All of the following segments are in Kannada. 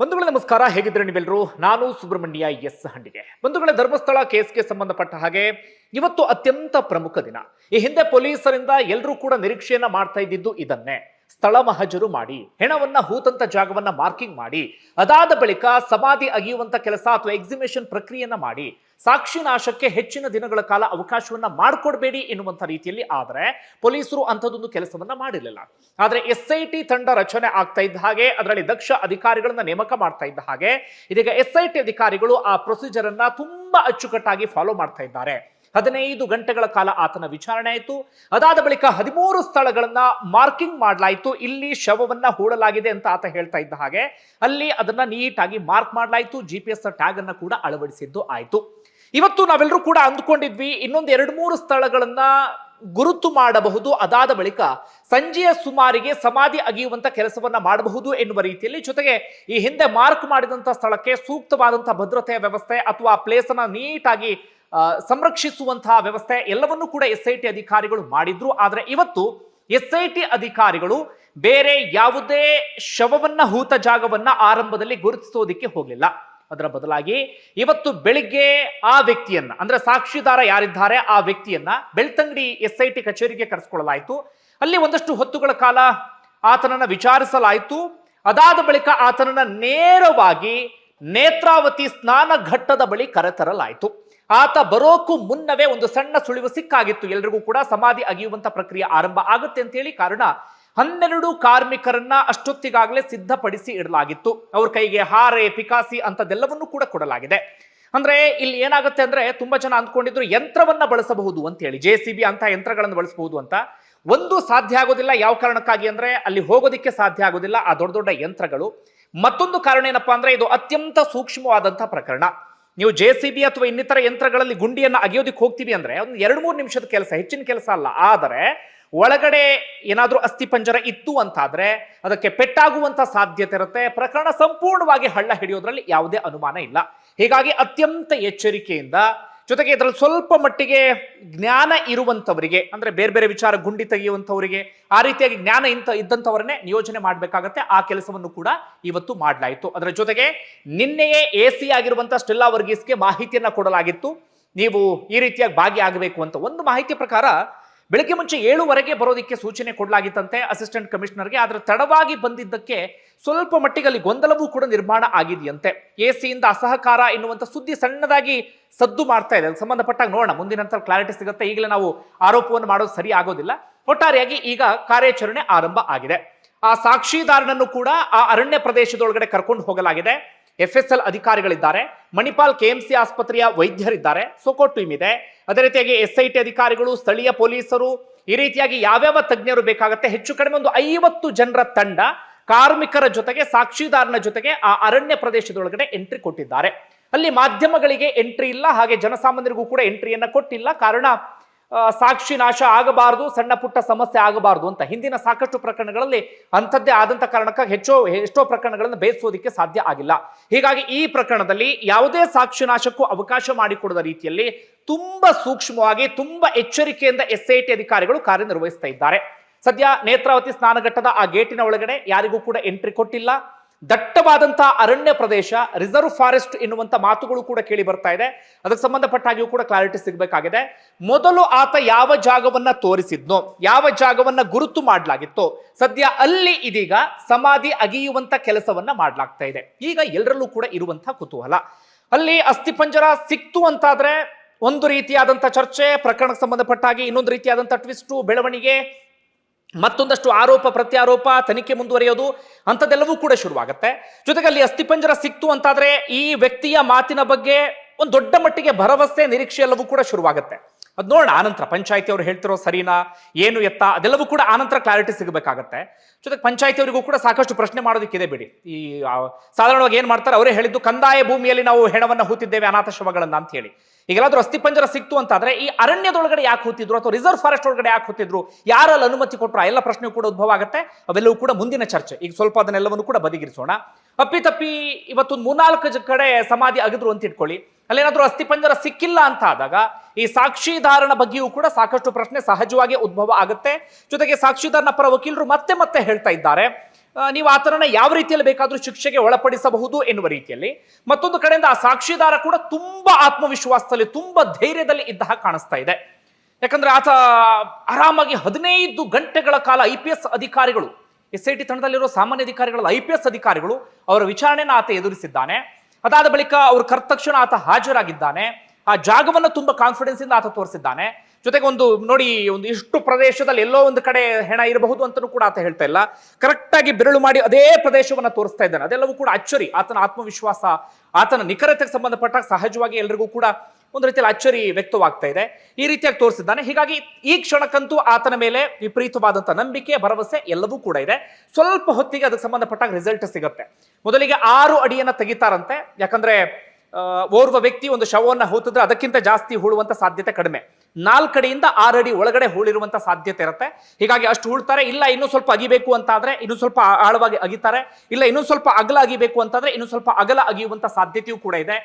ಬಂಧುಗಳ ನಮಸ್ಕಾರ ಹೇಗಿದ್ರೆ ನೀವೆಲ್ಲರೂ? ನಾನು ಸುಬ್ರಹ್ಮಣ್ಯ ಎಸ್ ಹಂಡಿಗೆ. ಬಂಧುಗಳ ಧರ್ಮಸ್ಥಳ ಕೇಸ್ಗೆ ಸಂಬಂಧಪಟ್ಟ ಹಾಗೆ ಇವತ್ತು ಅತ್ಯಂತ ಪ್ರಮುಖ ದಿನ. ಈ ಹಿಂದೆ ಪೊಲೀಸರಿಂದ ಎಲ್ಲರೂ ಕೂಡ ನಿರೀಕ್ಷೆಯನ್ನ ಮಾಡ್ತಾ ಇದ್ದಿದ್ದು ಇದನ್ನೇ. ಸ್ಥಳ ಮಹಜರು ಮಾಡಿ, ಹೆಣವನ್ನ ಹೂತಂತ ಜಾಗವನ್ನ ಮಾರ್ಕಿಂಗ್ ಮಾಡಿ, ಅದಾದ ಬಳಿಕ ಸಮಾಧಿ ಅಗಿಯುವಂತ ಕೆಲಸ ಅಥವಾ ಎಕ್ಸಿಬಿಷನ್ ಪ್ರಕ್ರಿಯೆಯನ್ನ ಮಾಡಿ, ಸಾಕ್ಷಿ ನಾಶಕ್ಕೆ ಹೆಚ್ಚಿನ ದಿನಗಳ ಕಾಲ ಅವಕಾಶವನ್ನ ಮಾಡಿಕೊಡ್ಬೇಡಿ ಎನ್ನುವಂತ ರೀತಿಯಲ್ಲಿ ಆದರೆ ಪೊಲೀಸರು ಅಂಥದ್ದೊಂದು ಕೆಲಸವನ್ನ ಮಾಡಿರಲಿಲ್ಲ. ಆದರೆ ಎಸ್ ಐ ಟಿ ತಂಡ ರಚನೆ ಆಗ್ತಾ ಇದ್ದ ಹಾಗೆ, ಅದರಲ್ಲಿ ದಕ್ಷ ಅಧಿಕಾರಿಗಳನ್ನ ನೇಮಕ ಮಾಡ್ತಾ ಇದ್ದ ಹಾಗೆ, ಇದೀಗ ಎಸ್ ಐ ಟಿ ಅಧಿಕಾರಿಗಳು ಆ ಪ್ರೊಸೀಜರ್ ಅನ್ನ ತುಂಬಾ ಅಚ್ಚುಕಟ್ಟಾಗಿ ಫಾಲೋ ಮಾಡ್ತಾ ಇದ್ದಾರೆ. ಹದಿನೈದು ಗಂಟೆಗಳ ಕಾಲ ಆತನ ವಿಚಾರಣೆ ಆಯಿತು. ಅದಾದ ಬಳಿಕ ಹದಿಮೂರು ಸ್ಥಳಗಳನ್ನ ಮಾರ್ಕಿಂಗ್ ಮಾಡಲಾಯಿತು. ಇಲ್ಲಿ ಶವವನ್ನ ಹೂಡಲಾಗಿದೆ ಅಂತ ಆತ ಹೇಳ್ತಾ ಇದ್ದ ಹಾಗೆ ಅಲ್ಲಿ ಅದನ್ನ ನೀಟಾಗಿ ಮಾರ್ಕ್ ಮಾಡಲಾಯಿತು. ಜಿ ಪಿ ಎಸ್ ಟ್ಯಾಗ್ ಅನ್ನ ಕೂಡ ಅಳವಡಿಸಿದ್ದು ಆಯಿತು. ಇವತ್ತು ನಾವೆಲ್ಲರೂ ಕೂಡ ಅಂದ್ಕೊಂಡಿದ್ವಿ, ಇನ್ನೊಂದು ಎರಡು ಮೂರು ಸ್ಥಳಗಳನ್ನ ಗುರುತು ಮಾಡಬಹುದು. ಅದಾದ ಬಳಿಕ ಸಂಜೆಯ ಸುಮಾರಿಗೆ ಸಮಾಧಿ ಅಗಿಯುವಂತ ಕೆಲಸವನ್ನ ಮಾಡಬಹುದು ಎನ್ನುವ ರೀತಿಯಲ್ಲಿ ಜೊತೆಗೆ ಈ ಹಿಂದೆ ಮಾರ್ಕ್ ಮಾಡಿದಂತ ಸ್ಥಳಕ್ಕೆ ಸೂಕ್ತವಾದಂತಹ ಭದ್ರತೆಯ ವ್ಯವಸ್ಥೆ ಅಥವಾ ಪ್ಲೇಸ್ ಅನ್ನ ನೀಟಾಗಿ ಸಂರಕ್ಷಿಸುವಂತಹ ವ್ಯವಸ್ಥೆ ಎಲ್ಲವನ್ನೂ ಕೂಡ ಎಸ್ ಐ ಟಿ ಅಧಿಕಾರಿಗಳು ಮಾಡಿದ್ರು. ಆದ್ರೆ ಇವತ್ತು ಎಸ್ ಐ ಟಿ ಅಧಿಕಾರಿಗಳು ಬೇರೆ ಯಾವುದೇ ಶವವನ್ನ, ಹೂತ ಜಾಗವನ್ನ ಆರಂಭದಲ್ಲಿ ಗುರುತಿಸೋದಿಕ್ಕೆ ಹೋಗಲಿಲ್ಲ. ಅದರ ಬದಲಾಗಿ ಇವತ್ತು ಬೆಳಿಗ್ಗೆ ಆ ವ್ಯಕ್ತಿಯನ್ನ, ಅಂದ್ರೆ ಸಾಕ್ಷಿದಾರ ಯಾರಿದ್ದಾರೆ, ಆ ವ್ಯಕ್ತಿಯನ್ನ ಬೆಳ್ತಂಗಡಿ ಎಸ್ ಐ ಟಿ ಕಚೇರಿಗೆ ಕರೆಸ್ಕೊಳ್ಳಲಾಯಿತು. ಅಲ್ಲಿ ಒಂದಷ್ಟು ಹೊತ್ತುಗಳ ಕಾಲ ಆತನನ್ನ ವಿಚಾರಿಸಲಾಯಿತು. ಅದಾದ ಬಳಿಕ ಆತನನ್ನ ನೇರವಾಗಿ ನೇತ್ರಾವತಿ ಸ್ನಾನ ಘಟ್ಟದ ಬಳಿ ಕರೆತರಲಾಯಿತು. ಆತ ಬರೋಕ್ಕೂ ಮುನ್ನವೇ ಒಂದು ಸಣ್ಣ ಸುಳಿವು ಸಿಕ್ಕಾಗಿತ್ತು. ಎಲ್ರಿಗೂ ಕೂಡ ಸಮಾಧಿ ಅಗಿಯುವಂತ ಪ್ರಕ್ರಿಯೆ ಆರಂಭ ಆಗುತ್ತೆ ಅಂತ ಹೇಳಿ ಕಾರಣ ಹನ್ನೆರಡು ಕಾರ್ಮಿಕರನ್ನ ಅಷ್ಟೊತ್ತಿಗಾಗಲೇ ಸಿದ್ಧಪಡಿಸಿ ಇಡಲಾಗಿತ್ತು. ಅವ್ರ ಕೈಗೆ ಹಾರೆ, ಪಿಕಾಸಿ ಅಂತದೆಲ್ಲವನ್ನು ಕೂಡ ಕೊಡಲಾಗಿದೆ. ಅಂದ್ರೆ ಇಲ್ಲಿ ಏನಾಗುತ್ತೆ ಅಂದ್ರೆ ತುಂಬಾ ಜನ ಅಂದ್ಕೊಂಡಿದ್ರು ಯಂತ್ರವನ್ನ ಬಳಸಬಹುದು ಅಂತ ಹೇಳಿ. ಜೆ ಸಿ ಬಿ ಅಂತ ಯಂತ್ರಗಳನ್ನು ಬಳಸಬಹುದು ಅಂತ. ಒಂದು ಸಾಧ್ಯ ಆಗೋದಿಲ್ಲ. ಯಾವ ಕಾರಣಕ್ಕಾಗಿ ಅಂದ್ರೆ ಅಲ್ಲಿ ಹೋಗೋದಿಕ್ಕೆ ಸಾಧ್ಯ ಆಗೋದಿಲ್ಲ. ಆ ದೊಡ್ಡ ದೊಡ್ಡ ಯಂತ್ರಗಳು. ಮತ್ತೊಂದು ಕಾರಣ ಏನಪ್ಪಾ ಅಂದ್ರೆ ಇದು ಅತ್ಯಂತ ಸೂಕ್ಷ್ಮವಾದಂತಹ ಪ್ರಕರಣ. ನೀವು ಜೆ ಸಿ ಬಿ ಅಥವಾ ಇನ್ನಿತರ ಯಂತ್ರಗಳಲ್ಲಿ ಗುಂಡಿಯನ್ನು ಅಗಿಯೋದಕ್ಕೆ ಹೋಗ್ತೀವಿ ಅಂದ್ರೆ ಒಂದು ಎರಡು ಮೂರು ನಿಮಿಷದ ಕೆಲಸ, ಹೆಚ್ಚಿನ ಕೆಲಸ ಅಲ್ಲ. ಆದರೆ ಒಳಗಡೆ ಏನಾದರೂ ಅಸ್ಥಿ ಪಂಜರ ಇತ್ತು ಅಂತಾದ್ರೆ ಅದಕ್ಕೆ ಪೆಟ್ಟಾಗುವಂತ ಸಾಧ್ಯತೆ ಇರುತ್ತೆ. ಪ್ರಕರಣ ಸಂಪೂರ್ಣವಾಗಿ ಹಳ್ಳ ಹಿಡಿಯೋದ್ರಲ್ಲಿ ಯಾವುದೇ ಅನುಮಾನ ಇಲ್ಲ. ಹೀಗಾಗಿ ಅತ್ಯಂತ ಎಚ್ಚರಿಕೆಯಿಂದ ಜೊತೆಗೆ ಇದರಲ್ಲಿ ಸ್ವಲ್ಪ ಮಟ್ಟಿಗೆ ಜ್ಞಾನ ಇರುವಂಥವರಿಗೆ, ಅಂದರೆ ಬೇರೆ ಬೇರೆ ವಿಚಾರ ಗುಂಡಿ ತೆಗೆಯುವಂಥವರಿಗೆ, ಆ ರೀತಿಯಾಗಿ ಜ್ಞಾನ ಇಂಥ ಇದ್ದಂಥವರನ್ನೇ ನಿಯೋಜನೆ ಮಾಡಬೇಕಾಗತ್ತೆ. ಆ ಕೆಲಸವನ್ನು ಕೂಡ ಇವತ್ತು ಮಾಡಲಾಯಿತು. ಅದರ ಜೊತೆಗೆ ನಿನ್ನೆಯೇ ಎ ಸಿ ಆಗಿರುವಂಥ ಸ್ಟೆಲ್ಲಾ ವರ್ಗೀಸ್ಗೆ ಮಾಹಿತಿಯನ್ನು ಕೊಡಲಾಗಿತ್ತು. ನೀವು ಈ ರೀತಿಯಾಗಿ ಭಾಗಿಯಾಗಬೇಕು ಅಂತ ಒಂದು ಮಾಹಿತಿ ಪ್ರಕಾರ ಬೆಳಗ್ಗೆ ಮುಂಚೆ ಏಳುವರೆಗೆ ಬರೋದಕ್ಕೆ ಸೂಚನೆ ಕೊಡಲಾಗಿತ್ತಂತೆ ಅಸಿಸ್ಟೆಂಟ್ ಕಮಿಷನರ್ಗೆ, ಆದರೆ ತಡವಾಗಿ ಬಂದಿದ್ದಕ್ಕೆ ಸ್ವಲ್ಪ ಮಟ್ಟಿಗೆ ಅಲ್ಲಿ ಗೊಂದಲವೂ ಕೂಡ ನಿರ್ಮಾಣ ಆಗಿದೆಯಂತೆ. ಎ ಸಿಯಿಂದ ಅಸಹಕಾರ ಎನ್ನುವಂಥ ಸುದ್ದಿ ಸಣ್ಣದಾಗಿ ಸದ್ದು ಮಾಡ್ತಾ ಇದೆ. ಸಂಬಂಧಪಟ್ಟಾಗ ನೋಡೋಣ. ಮುಂದಿನ ನಂತರ ಕ್ಲಾರಿಟಿ ಸಿಗುತ್ತೆ. ಈಗಲೇ ನಾವು ಆರೋಪವನ್ನು ಮಾಡೋದು ಸರಿ ಆಗೋದಿಲ್ಲ. ಒಟ್ಟಾರೆಯಾಗಿ ಈಗ ಕಾರ್ಯಾಚರಣೆ ಆರಂಭ ಆಗಿದೆ. ಆ ಸಾಕ್ಷಿದಾರನನ್ನು ಕೂಡ ಆ ಅರಣ್ಯ ಪ್ರದೇಶದೊಳಗಡೆ ಕರ್ಕೊಂಡು ಹೋಗಲಾಗಿದೆ. ಎಫ್ ಎಸ್ ಎಲ್ ಅಧಿಕಾರಿಗಳಿದ್ದಾರೆ. ಮಣಿಪಾಲ್ ಕೆಎಂಸಿ ಆಸ್ಪತ್ರೆಯ ವೈದ್ಯರಿದ್ದಾರೆ. ಸೋಕೋ ಟೀಮ್ ಇದೆ. ಅದೇ ರೀತಿಯಾಗಿ ಎಸ್ ಐ ಟಿ ಅಧಿಕಾರಿಗಳು, ಸ್ಥಳೀಯ ಪೊಲೀಸರು, ಈ ರೀತಿಯಾಗಿ ಯಾವ್ಯಾವ ತಜ್ಞರು ಬೇಕಾಗುತ್ತೆ? ಹೆಚ್ಚು ಕಡಿಮೆ ಒಂದು ಐವತ್ತು ಜನರ ತಂಡ ಕಾರ್ಮಿಕರ ಜೊತೆಗೆ, ಸಾಕ್ಷಿದಾರನ ಜೊತೆಗೆ ಆ ಅರಣ್ಯ ಪ್ರದೇಶದೊಳಗಡೆ ಎಂಟ್ರಿ ಕೊಟ್ಟಿದ್ದಾರೆ. ಅಲ್ಲಿ ಮಾಧ್ಯಮಗಳಿಗೆ ಎಂಟ್ರಿ ಇಲ್ಲ, ಹಾಗೆ ಜನಸಾಮಾನ್ಯರಿಗೂ ಕೂಡ ಎಂಟ್ರಿಯನ್ನ ಕೊಟ್ಟಿಲ್ಲ. ಕಾರಣ ಸಾಕ್ಷಿ ನಾಶ ಆಗಬಾರದು, ಸಣ್ಣ ಪುಟ್ಟ ಸಮಸ್ಯೆ ಆಗಬಾರದು ಅಂತ ಹಿಂದಿನ ಸಾಕಷ್ಟು ಪ್ರಕರಣಗಳಲ್ಲಿ ಅಂಥದ್ದೇ ಆದಂತ ಕಾರಣಕ್ಕಾಗಿ ಹೆಚ್ಚು, ಎಷ್ಟೋ ಪ್ರಕರಣಗಳನ್ನು ಬೇಯಿಸೋದಕ್ಕೆ ಸಾಧ್ಯ ಆಗಿಲ್ಲ. ಹೀಗಾಗಿ ಈ ಪ್ರಕರಣದಲ್ಲಿ ಯಾವುದೇ ಸಾಕ್ಷಿ ನಾಶಕ್ಕೂ ಅವಕಾಶ ಮಾಡಿಕೊಡದ ರೀತಿಯಲ್ಲಿ ತುಂಬಾ ಸೂಕ್ಷ್ಮವಾಗಿ, ತುಂಬಾ ಎಚ್ಚರಿಕೆಯಿಂದ ಎಸ್ ಐ ಟಿ ಅಧಿಕಾರಿಗಳು ಕಾರ್ಯನಿರ್ವಹಿಸ್ತಾ ಇದ್ದಾರೆ. ಸದ್ಯ ನೇತ್ರಾವತಿ ಸ್ನಾನಘಟ್ಟದ ಆ ಗೇಟಿನ ಒಳಗಡೆ ಯಾರಿಗೂ ಕೂಡ ಎಂಟ್ರಿ ಕೊಟ್ಟಿಲ್ಲ. ದಟ್ಟವಾದಂತಹ ಅರಣ್ಯ ಪ್ರದೇಶ ರಿಸರ್ವ್ ಫಾರೆಸ್ಟ್ ಎನ್ನುವಂತ ಮಾತುಗಳು ಕೂಡ ಕೇಳಿ ಬರ್ತಾ ಇದೆ. ಅದಕ್ಕೆ ಸಂಬಂಧಪಟ್ಟ ಹಾಗೆಯೂ ಕೂಡ ಕ್ಲಾರಿಟಿ ಸಿಗಬೇಕಾಗಿದೆ. ಮೊದಲು ಆತ ಯಾವ ಜಾಗವನ್ನ ತೋರಿಸಿದ್ನೋ, ಯಾವ ಜಾಗವನ್ನ ಗುರುತು ಮಾಡಲಾಗಿತ್ತೋ, ಸದ್ಯ ಅಲ್ಲಿ ಇದೀಗ ಸಮಾಧಿ ಅಗಿಯುವಂತ ಕೆಲಸವನ್ನ ಮಾಡಲಾಗ್ತಾ ಇದೆ. ಈಗ ಎಲ್ಲರಲ್ಲೂ ಕೂಡ ಇರುವಂತಹ ಕುತೂಹಲ. ಅಲ್ಲಿ ಅಸ್ಥಿಪಂಜರ ಸಿಕ್ತು ಅಂತಾದ್ರೆ ಒಂದು ರೀತಿಯಾದಂತಹ ಚರ್ಚೆ, ಪ್ರಕರಣಕ್ಕೆ ಸಂಬಂಧಪಟ್ಟ ಹಾಗೆ ಇನ್ನೊಂದು ರೀತಿಯಾದಂತಹ ಟ್ವಿಸ್ಟು ಬೆಳವಣಿಗೆ ಮತ್ತೊಂದಷ್ಟು ಆರೋಪ, ಪ್ರತ್ಯಾರೋಪ ತನಿಖೆ ಮುಂದುವರಿಯೋದು ಅಂಥದ್ದೆಲ್ಲವೂ ಕೂಡ ಶುರುವಾಗುತ್ತೆ. ಜೊತೆಗೆ ಅಲ್ಲಿ ಅಸ್ಥಿಪಂಜರ ಸಿಕ್ತು ಅಂತಾದರೆ ಈ ವ್ಯಕ್ತಿಯ ಮಾತಿನ ಬಗ್ಗೆ ಒಂದು ದೊಡ್ಡ ಮಟ್ಟಿಗೆ ಭರವಸೆ, ನಿರೀಕ್ಷೆ ಎಲ್ಲವೂ ಕೂಡ ಶುರುವಾಗುತ್ತೆ. ಅದು ನೋಡೋಣ, ಆನಂತರ ಪಂಚಾಯತಿ ಅವರು ಹೇಳ್ತಿರೋ ಸರಿನಾ, ಏನು ಎತ್ತ, ಅದೆಲ್ಲವೂ ಕೂಡ ಆನಂತರ ಕ್ಲಾರಿಟಿ ಸಿಗಬೇಕಾಗತ್ತೆ. ಜೊತೆಗೆ ಪಂಚಾಯತಿ ಅವರಿಗೂ ಕೂಡ ಸಾಕಷ್ಟು ಪ್ರಶ್ನೆ ಮಾಡೋದಕ್ಕಿದೆ ಬಿಡಿ. ಈ ಸಾಧಾರಣವಾಗಿ ಏನು ಮಾಡ್ತಾರೆ, ಅವರೇ ಹೇಳಿದ್ದು, ಕಂದಾಯ ಭೂಮಿಯಲ್ಲಿ ನಾವು ಹೆಣವನ್ನು ಹೂತಿದ್ದೇವೆ ಅನಾಥ ಶವಗಳನ್ನ ಅಂತ ಹೇಳಿ ಈಗೆಲ್ಲಾದ್ರೂ ಅಸ್ಥಿಪಂಜರ ಸಿಕ್ತು ಅಂತಾದ್ರೆ ಈ ಅರಣ್ಯದೊಳಗಡೆ ಯಾಕೆ ಹೂತಿದ್ರು ಅಥವಾ ರಿಸರ್ವ್ ಫಾರೆಸ್ಟ್ ಒಳಗಡೆ ಯಾಕೆ ಹೂತಿದ್ರು ಯಾರಲ್ಲಿ ಅನುಮತಿ ಕೊಟ್ಟರು ಎಲ್ಲ ಪ್ರಶ್ನೆ ಕೂಡ ಉದ್ಭವ ಆಗುತ್ತೆ. ಅವೆಲ್ಲವೂ ಕೂಡ ಮುಂದಿನ ಚರ್ಚೆ. ಈಗ ಸ್ವಲ್ಪ ಅದನ್ನೆಲ್ಲವನ್ನು ಕೂಡ ಬದಿಗಿರಿಸೋಣ. ಅಪ್ಪಿ ತಪ್ಪಿ ಇವತ್ತೊಂದು ಮೂರ್ನಾಲ್ಕು ಕಡೆ ಸಮಾಧಿ ಆಗಿದ್ರು ಅಂತ ಇಟ್ಕೊಳ್ಳಿ. ಅಲ್ಲೇನಾದ್ರೂ ಅಸ್ಥಿಪಂಜರ ಸಿಕ್ಕಿಲ್ಲ ಅಂತ ಆದಾಗ ಈ ಸಾಕ್ಷಿದಾರನ ಬಗ್ಗೆಯೂ ಕೂಡ ಸಾಕಷ್ಟು ಪ್ರಶ್ನೆ ಸಹಜವಾಗಿ ಉದ್ಭವ ಆಗುತ್ತೆ. ಜೊತೆಗೆ ಸಾಕ್ಷಿದಾರನ ಪರ ವಕೀಲರು ಮತ್ತೆ ಮತ್ತೆ ಹೇಳ್ತಾ ಇದ್ದಾರೆ. ನೀವು ಆತನನ್ನ ಯಾವ ರೀತಿಯಲ್ಲಿ ಬೇಕಾದರೂ ಶಿಕ್ಷೆಗೆ ಒಳಪಡಿಸಬಹುದು ಎನ್ನುವ ರೀತಿಯಲ್ಲಿ ಮತ್ತೊಂದು ಕಡೆಯಿಂದ ಆ ಸಾಕ್ಷಿದಾರ ಕೂಡ ತುಂಬಾ ಆತ್ಮವಿಶ್ವಾಸದಲ್ಲಿ, ತುಂಬಾ ಧೈರ್ಯದಲ್ಲಿ ಇದ್ದ ಹಾಗೆ ಕಾಣಿಸ್ತಾ ಇದೆ. ಯಾಕಂದ್ರೆ ಆತ ಆರಾಮಾಗಿ ಹದಿನೈದು ಗಂಟೆಗಳ ಕಾಲ ಐ ಪಿ ಎಸ್ ಅಧಿಕಾರಿಗಳು, ಎಸ್ ಐ ಟಿ ತಂಡದಲ್ಲಿರೋ ಸಾಮಾನ್ಯ ಅಧಿಕಾರಿಗಳು ಐ ಪಿ ಎಸ್ ಅಧಿಕಾರಿಗಳು ಅವರ ವಿಚಾರಣೆನ ಆತ ಎದುರಿಸಿದ್ದಾನೆ. ಅದಾದ ಬಳಿಕ ಅವರು ಕರ್ತಕ್ಷಣ ಆತ ಹಾಜರಾಗಿದ್ದಾನೆ. ಆ ಜಾಗವನ್ನು ತುಂಬಾ ಕಾನ್ಫಿಡೆನ್ಸ್ ಇಂದ ಆತ ತೋರಿಸಿದ್ದಾನೆ. ಜೊತೆಗೆ ಒಂದು, ನೋಡಿ, ಒಂದು ಇಷ್ಟು ಪ್ರದೇಶದಲ್ಲಿ ಎಲ್ಲೋ ಒಂದು ಕಡೆ ಹೆಣ ಇರಬಹುದು ಅಂತಲೂ ಕೂಡ ಆತ ಹೇಳ್ತಾ ಇಲ್ಲ. ಕರೆಕ್ಟ್ ಆಗಿ ಬೆರಳು ಮಾಡಿ ಅದೇ ಪ್ರದೇಶವನ್ನು ತೋರಿಸ್ತಾ ಇದ್ದಾನೆ. ಅದೆಲ್ಲವೂ ಕೂಡ ಅಚ್ಚರಿ. ಆತನ ಆತ್ಮವಿಶ್ವಾಸ, ಆತನ ನಿಖರತೆಗೆ ಸಂಬಂಧಪಟ್ಟ ಸಹಜವಾಗಿ ಎಲ್ರಿಗೂ ಕೂಡ ಒಂದು ರೀತಿಯಲ್ಲಿ ಅಚ್ಚರಿ ವ್ಯಕ್ತವಾಗ್ತಾ ಇದೆ. ಈ ರೀತಿಯಾಗಿ ತೋರಿಸಿದ್ದಾನೆ. ಹೀಗಾಗಿ ಈ ಕ್ಷಣಕ್ಕಂತೂ ಆತನ ಮೇಲೆ ವಿಪರೀತವಾದಂಥ ನಂಬಿಕೆ, ಭರವಸೆ ಎಲ್ಲವೂ ಕೂಡ ಇದೆ. ಸ್ವಲ್ಪ ಹೊತ್ತಿಗೆ ಅದಕ್ಕೆ ಸಂಬಂಧಪಟ್ಟ ರಿಸಲ್ಟ್ ಸಿಗುತ್ತೆ. ಮೊದಲಿಗೆ ಆರು ಅಡಿಯನ್ನ ತೆಗಿತಾರಂತೆ. ಯಾಕಂದ್ರೆ ಓರ್ವ ವ್ಯಕ್ತಿ ಒಂದು ಶವವನ್ನ ಹೂತಿದ್ರೆ ಅದಕ್ಕಿಂತ ಜಾಸ್ತಿ ಹೂಳುವಂತ ಸಾಧ್ಯತೆ ಕಡಿಮೆ. ನಾಲ್ಕಡಿಯಿಂದ ಆರು ಅಡಿ ಒಳಗಡೆ ಹೂಳಿರುವಂತ ಸಾಧ್ಯತೆ ಇರುತ್ತೆ. ಹೀಗಾಗಿ ಅಷ್ಟು ಹೂಳ್ತಾರೆ. ಇಲ್ಲ, ಇನ್ನೂ ಸ್ವಲ್ಪ ಅಗಿಬೇಕು ಅಂತ ಆದ್ರೆ ಇನ್ನೂ ಸ್ವಲ್ಪ ಆಳವಾಗಿ ಅಗಿತಾರೆ. ಇಲ್ಲ, ಇನ್ನೂ ಸ್ವಲ್ಪ ಅಗಲ ಅಗಿಬೇಕು ಅಂತಾದ್ರೆ ಇನ್ನೂ ಸ್ವಲ್ಪ ಅಗಲ ಅಗಿಯುವಂತ ಸಾಧ್ಯತೆಯೂ ಕೂಡ ಇದೆ.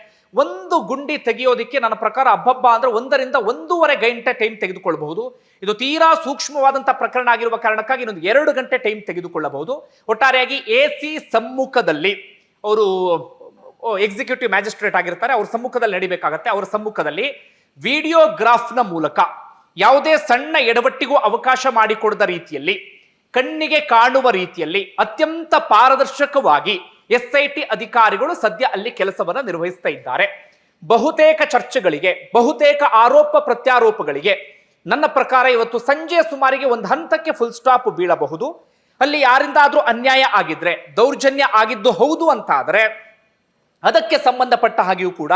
ಒಂದು ಗುಂಡಿ ತೆಗೆಯೋದಕ್ಕೆ ನನ್ನ ಪ್ರಕಾರ ಹಬ್ಬಬ್ಬ ಅಂದ್ರೆ ಒಂದರಿಂದ ಒಂದೂವರೆ ಗಂಟೆ ಟೈಮ್ ತೆಗೆದುಕೊಳ್ಳಬಹುದು ಇದು ತೀರಾ ಸೂಕ್ಷ್ಮವಾದಂತ ಪ್ರಕರಣ ಆಗಿರುವ ಕಾರಣಕ್ಕಾಗಿ ಇನ್ನೊಂದು ಎರಡು ಗಂಟೆ ಟೈಮ್ ತೆಗೆದುಕೊಳ್ಳಬಹುದು. ಒಟ್ಟಾರೆಯಾಗಿ ಎ ಸಮ್ಮುಖದಲ್ಲಿ ಅವರು ಎಕ್ಸಿಕ್ಯೂಟಿವ್ ಮ್ಯಾಜಿಸ್ಟ್ರೇಟ್ ಆಗಿರ್ತಾರೆ, ಅವ್ರ ಸಮ್ಮುಖದಲ್ಲಿ ನಡಿಬೇಕಾಗತ್ತೆ. ಅವ್ರ ಸಮ್ಮುಖದಲ್ಲಿ ವಿಡಿಯೋಗ್ರಾಫ್ನ ಮೂಲಕ ಯಾವುದೇ ಸಣ್ಣ ಎಡವಟ್ಟಿಗೂ ಅವಕಾಶ ಮಾಡಿಕೊಡದ ರೀತಿಯಲ್ಲಿ, ಕಣ್ಣಿಗೆ ಕಾಣುವ ರೀತಿಯಲ್ಲಿ ಅತ್ಯಂತ ಪಾರದರ್ಶಕವಾಗಿ ಎಸ್ ಐ ಟಿ ಅಧಿಕಾರಿಗಳು ಸದ್ಯ ಅಲ್ಲಿ ಕೆಲಸವನ್ನ ನಿರ್ವಹಿಸ್ತಾ ಇದ್ದಾರೆ. ಬಹುತೇಕ ಚರ್ಚೆಗಳಿಗೆ, ಬಹುತೇಕ ಆರೋಪ ಪ್ರತ್ಯಾರೋಪಗಳಿಗೆ ನನ್ನ ಪ್ರಕಾರ ಇವತ್ತು ಸಂಜೆಯ ಸುಮಾರಿಗೆ ಒಂದು ಹಂತಕ್ಕೆ ಫುಲ್ ಸ್ಟಾಪ್ ಬೀಳಬಹುದು. ಅಲ್ಲಿ ಯಾರಿಂದಾದ್ರೂ ಅನ್ಯಾಯ ಆಗಿದ್ರೆ, ದೌರ್ಜನ್ಯ ಆಗಿದ್ದು ಹೌದು ಅಂತಾದ್ರೆ ಅದಕ್ಕೆ ಸಂಬಂಧಪಟ್ಟ ಹಾಗೆಯೂ ಕೂಡ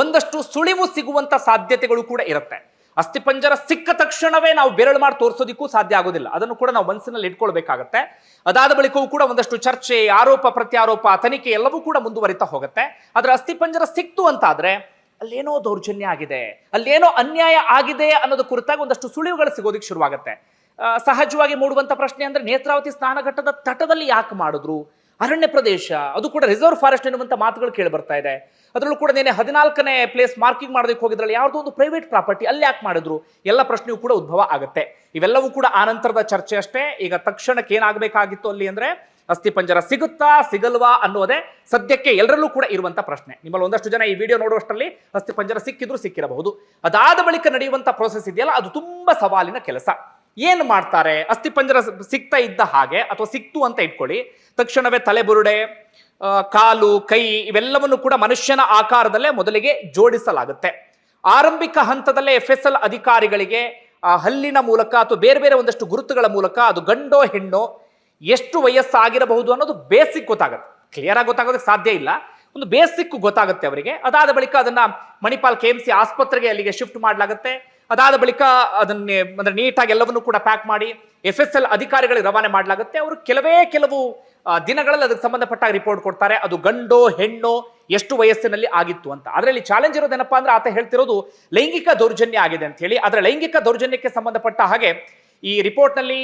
ಒಂದಷ್ಟು ಸುಳಿವು ಸಿಗುವಂತ ಸಾಧ್ಯತೆಗಳು ಕೂಡ ಇರುತ್ತೆ. ಅಸ್ಥಿಪಂಜರ ಸಿಕ್ಕ ತಕ್ಷಣವೇ ನಾವು ಬೆರಳು ಮಾಡಿ ತೋರಿಸೋದಿಕ್ಕೂ ಸಾಧ್ಯ ಆಗೋದಿಲ್ಲ. ಅದನ್ನು ಕೂಡ ನಾವು ಮನಸ್ಸಿನಲ್ಲಿ ಇಟ್ಕೊಳ್ಬೇಕಾಗತ್ತೆ. ಅದಾದ ಬಳಿಕವೂ ಕೂಡ ಒಂದಷ್ಟು ಚರ್ಚೆ, ಆರೋಪ, ಪ್ರತ್ಯಾರೋಪ, ತನಿಖೆ ಎಲ್ಲವೂ ಕೂಡ ಮುಂದುವರಿತಾ ಹೋಗುತ್ತೆ. ಆದ್ರೆ ಅಸ್ಥಿಪಂಜರ ಸಿಕ್ತು ಅಂತಾದ್ರೆ ಅಲ್ಲೇನೋ ದೌರ್ಜನ್ಯ ಆಗಿದೆ, ಅಲ್ಲೇನೋ ಅನ್ಯಾಯ ಆಗಿದೆ ಅನ್ನೋದು ಕುರಿತಾಗಿ ಒಂದಷ್ಟು ಸುಳಿವುಗಳು ಸಿಗೋದಕ್ಕೆ ಶುರುವಾಗುತ್ತೆ. ಸಹಜವಾಗಿ ಮೂಡುವಂತ ಪ್ರಶ್ನೆ ಅಂದ್ರೆ ನೇತ್ರಾವತಿ ಸ್ನಾನಘಟ್ಟದ ತಟದಲ್ಲಿ ಯಾಕೆ ಮಾಡಿದ್ರು? ಅರಣ್ಯ ಪ್ರದೇಶ, ಅದು ಕೂಡ ರಿಸರ್ವ್ ಫಾರೆಸ್ಟ್ ಎನ್ನುವಂತ ಮಾತುಗಳು ಕೇಳಿ ಬರ್ತಾ ಇದೆ. ಅದರಲ್ಲೂ ಕೂಡ ನೀನೆ ಹದಿನಾಲ್ಕನೇ ಪ್ಲೇಸ್ ಮಾರ್ಕಿಂಗ್ ಮಾಡೋದಕ್ಕೆ ಹೋಗಿದ್ರಲ್ಲಿ ಯಾವುದೋ ಒಂದು ಪ್ರೈವೇಟ್ ಪ್ರಾಪರ್ಟಿ ಅಲ್ಲಿ ಯಾಕೆ ಮಾಡಿದ್ರು? ಎಲ್ಲ ಪ್ರಶ್ನೆಯೂ ಕೂಡ ಉದ್ಭವ ಆಗುತ್ತೆ. ಇವೆಲ್ಲವೂ ಕೂಡ ಆನಂತರದ ಚರ್ಚೆ ಅಷ್ಟೇ. ಈಗ ತಕ್ಷಣಕ್ಕೆ ಏನಾಗಬೇಕಾಗಿತ್ತು ಅಲ್ಲಿ ಅಂದ್ರೆ ಅಸ್ಥಿಪಂಜರ ಸಿಗುತ್ತಾ ಸಿಗಲ್ವಾ ಅನ್ನೋದೇ ಸದ್ಯಕ್ಕೆ ಎಲ್ಲರಲ್ಲೂ ಕೂಡ ಇರುವಂತ ಪ್ರಶ್ನೆ. ನಿಮ್ಮಲ್ಲಿ ಒಂದಷ್ಟು ಜನ ಈ ವಿಡಿಯೋ ನೋಡುವಷ್ಟರಲ್ಲಿ ಅಸ್ಥಿಪಂಜರ ಸಿಕ್ಕಿದ್ರು ಸಿಕ್ಕಿರಬಹುದು. ಅದಾದ ಬಳಿಕ ನಡೆಯುವಂತ ಪ್ರೋಸೆಸ್ ಇದೆಯಲ್ಲ, ಅದು ತುಂಬಾ ಸವಾಲಿನ ಕೆಲಸ. ಏನು ಮಾಡ್ತಾರೆ? ಅಸ್ಥಿಪಂಜರ ಸಿಗ್ತಾ ಇದ್ದ ಹಾಗೆ, ಅಥವಾ ಸಿಕ್ತು ಅಂತ ಇಟ್ಕೊಳ್ಳಿ. ತಕ್ಷಣವೇ ತಲೆಬುರುಡೆ ಕಾಲು, ಕೈ ಇವೆಲ್ಲವನ್ನು ಕೂಡ ಮನುಷ್ಯನ ಆಕಾರದಲ್ಲೇ ಮೊದಲಿಗೆ ಜೋಡಿಸಲಾಗುತ್ತೆ. ಆರಂಭಿಕ ಹಂತದಲ್ಲೇ ಎಫ್ ಎಸ್ ಎಲ್ ಅಧಿಕಾರಿಗಳಿಗೆ, ಆ, ಹಲ್ಲಿನ ಮೂಲಕ ಅಥವಾ ಬೇರೆ ಬೇರೆ ಒಂದಷ್ಟು ಗುರುತುಗಳ ಮೂಲಕ ಅದು ಗಂಡೋ, ಹೆಣ್ಣೋ, ಎಷ್ಟು ವಯಸ್ಸಾಗಿರಬಹುದು ಅನ್ನೋದು ಬೇಸಿಕ್ ಗೊತ್ತಾಗುತ್ತೆ. ಕ್ಲಿಯರ್ ಆಗಿ ಗೊತ್ತಾಗೋದಕ್ಕೆ ಸಾಧ್ಯ ಇಲ್ಲ. ಒಂದು ಬೇಸಿಕ್ ಗೊತ್ತಾಗುತ್ತೆ ಅವರಿಗೆ. ಅದಾದ ಬಳಿಕ ಅದನ್ನ ಮಣಿಪಾಲ್ ಕೆ ಎಂ ಸಿ ಆಸ್ಪತ್ರೆಗೆ ಅಲ್ಲಿಗೆ ಶಿಫ್ಟ್ ಮಾಡಲಾಗುತ್ತೆ. ಅದಾದ ಬಳಿಕ ಅದನ್ನೇ ಅಂದ್ರೆ ನೀಟಾಗಿ ಎಲ್ಲವನ್ನೂ ಕೂಡ ಪ್ಯಾಕ್ ಮಾಡಿ ಎಸ್ ಎಸ್ ಎಲ್ ಅಧಿಕಾರಿಗಳಿಗೆ ರವಾನೆ ಮಾಡಲಾಗುತ್ತೆ. ಅವರು ಕೆಲವೇ ಕೆಲವು ದಿನಗಳಲ್ಲಿ ಅದಕ್ಕೆ ಸಂಬಂಧಪಟ್ಟ ರಿಪೋರ್ಟ್ ಕೊಡ್ತಾರೆ. ಅದು ಗಂಡೋ ಹೆಣ್ಣೋ ಎಷ್ಟು ವಯಸ್ಸಿನಲ್ಲಿ ಆಗಿತ್ತು ಅಂತ. ಅದರಲ್ಲಿ ಚಾಲೆಂಜ್ ಇರೋದೇನಪ್ಪಾ ಅಂದ್ರೆ ಆತ ಹೇಳ್ತಿರೋದು ಲೈಂಗಿಕ ದೌರ್ಜನ್ಯ ಆಗಿದೆ ಅಂತ ಹೇಳಿ. ಅದರ ಲೈಂಗಿಕ ದೌರ್ಜನ್ಯಕ್ಕೆ ಸಂಬಂಧಪಟ್ಟ ಹಾಗೆ ಈ ರಿಪೋರ್ಟ್ನಲ್ಲಿ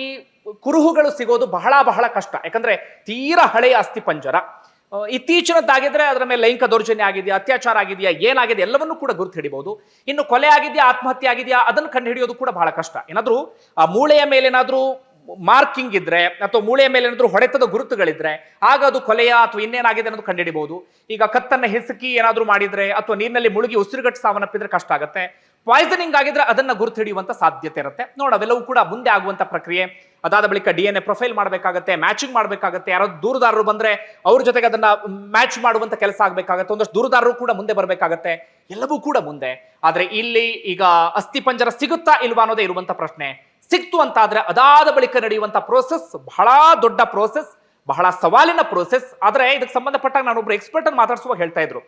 ಕುರುಹುಗಳು ಸಿಗೋದು ಬಹಳ ಬಹಳ ಕಷ್ಟ. ಯಾಕಂದ್ರೆ ತೀರಾ ಹಳೆಯ ಅಸ್ಥಿಪಂಜರ ಆ, ಇತ್ತೀಚಿನದ್ದಾಗಿದ್ರೆ ಅದರ ಮೇಲೆ ಲೈಂಗಿಕ ದೌರ್ಜನ್ಯ ಆಗಿದೆಯಾ, ಅತ್ಯಾಚಾರ ಆಗಿದೆಯಾ ಏನಾಗಿದೆ ಎಲ್ಲವನ್ನೂ ಕೂಡ ಗುರುತು ಹಿಡಿಬಹುದು ಇನ್ನು ಕೊಲೆ ಆಗಿದೆಯಾ, ಆತ್ಮಹತ್ಯೆ ಆಗಿದೆಯಾ, ಅದನ್ನು ಕಂಡುಹಿಡಿಯೋದು ಕೂಡ ಬಹಳ ಕಷ್ಟ. ಏನಾದರೂ, ಆ, ಮೂಳೆಯ ಮೇಲೆ ಏನಾದ್ರೂ ಮಾರ್ಕಿಂಗ್ ಇದ್ರೆ ಅಥವಾ ಮೂಳೆಯ ಮೇಲೆ ಏನಾದರೂ ಹೊಡೆತದ ಗುರುತುಗಳಿದ್ರೆ ಆಗ ಅದು ಕೊಲೆಯ ಅಥವಾ ಇನ್ನೇನಾಗಿದೆ ಅನ್ನೋದು ಕಂಡುಹಿಡಿಬಹುದು ಈಗ ಕತ್ತನ್ನ ಹಿಸುಕಿ ಏನಾದರೂ ಮಾಡಿದ್ರೆ ಅಥವಾ ನೀರಿನಲ್ಲಿ ಮುಳುಗಿ ಉಸಿರುಗಟ್ಟು ಸಾವನ್ನಪ್ಪಿದ್ರೆ ಕಷ್ಟ ಆಗುತ್ತೆ. ಪಾಯ್ಸನಿಂಗ್ ಆಗಿದ್ರೆ ಅದನ್ನ ಗುರುತು ಹಿಡಿಯುವಂತ ಸಾಧ್ಯತೆ ಇರುತ್ತೆ. ನೋಡ, ಅವೆಲ್ಲವೂ ಕೂಡ ಮುಂದೆ ಆಗುವಂತ ಪ್ರಕ್ರಿಯೆ. ಅದಾದ ಬಳಿಕ ಡಿ ಎನ್ ಎ ಪ್ರೊಫೈಲ್ ಮಾಡಬೇಕಾಗತ್ತೆ ಮ್ಯಾಚಿಂಗ್ ಮಾಡಬೇಕಾಗತ್ತೆ. ಯಾರೋ ದೂರದಾರರು ಬಂದ್ರೆ ಅವ್ರ ಜೊತೆಗೆ ಅದನ್ನ ಮ್ಯಾಚ್ ಮಾಡುವಂತ ಕೆಲಸ ಆಗಬೇಕಾಗತ್ತೆ. ಒಂದಷ್ಟು ದೂರದಾರರು ಕೂಡ ಮುಂದೆ ಬರಬೇಕಾಗತ್ತೆ. ಎಲ್ಲವೂ ಕೂಡ ಮುಂದೆ. ಆದ್ರೆ ಇಲ್ಲಿ ಈಗ ಅಸ್ಥಿಪಂಜರ ಸಿಗುತ್ತಾ ಇಲ್ವಾ ಅನ್ನೋದೇ ಇರುವಂತ ಪ್ರಶ್ನೆ. ಸಿಕ್ತು ಅಂತ ಆದ್ರೆ ಅದಾದ ಬಳಿಕ ನಡೆಯುವಂತ ಪ್ರೋಸೆಸ್ ಬಹಳ ದೊಡ್ಡ ಪ್ರೋಸೆಸ್ ಬಹಳ ಸವಾಲಿನ ಪ್ರೋಸೆಸ್ ಆದ್ರೆ ಇದಕ್ಕೆ ಸಂಬಂಧಪಟ್ಟಾಗ ನಾನೊಬ್ರು ಎಕ್ಸ್ಪರ್ಟ್ ಅನ್ನು ಮಾತಾಡಿಸುವಾಗ ಹೇಳ್ತಾ ಇದ್ರು.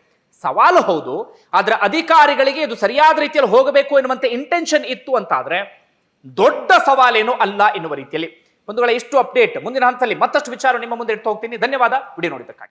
ಸವಾಲು ಹೌದು, ಆದ್ರೆ ಅಧಿಕಾರಿಗಳಿಗೆ ಇದು ಸರಿಯಾದ ರೀತಿಯಲ್ಲಿ ಹೋಗಬೇಕು ಎನ್ನುವಂತೆ ಇಂಟೆನ್ಷನ್ ಇತ್ತು ಅಂತಾದ್ರೆ ದೊಡ್ಡ ಸವಾಲೇನು ಅಲ್ಲ ಎನ್ನುವ ರೀತಿಯಲ್ಲಿ. ಒಂದು ವೇಳೆ ಇಷ್ಟು ಅಪ್ಡೇಟ್ ಮುಂದಿನ ಹಂತದಲ್ಲಿ ಮತ್ತಷ್ಟು ವಿಚಾರ ನಿಮ್ಮ ಮುಂದೆ ಇಟ್ಟು ಹೋಗ್ತೀನಿ. ಧನ್ಯವಾದ. ವಿಡಿಯೋ ನೋಡಿದ್ದಕ್ಕಾಗಿ.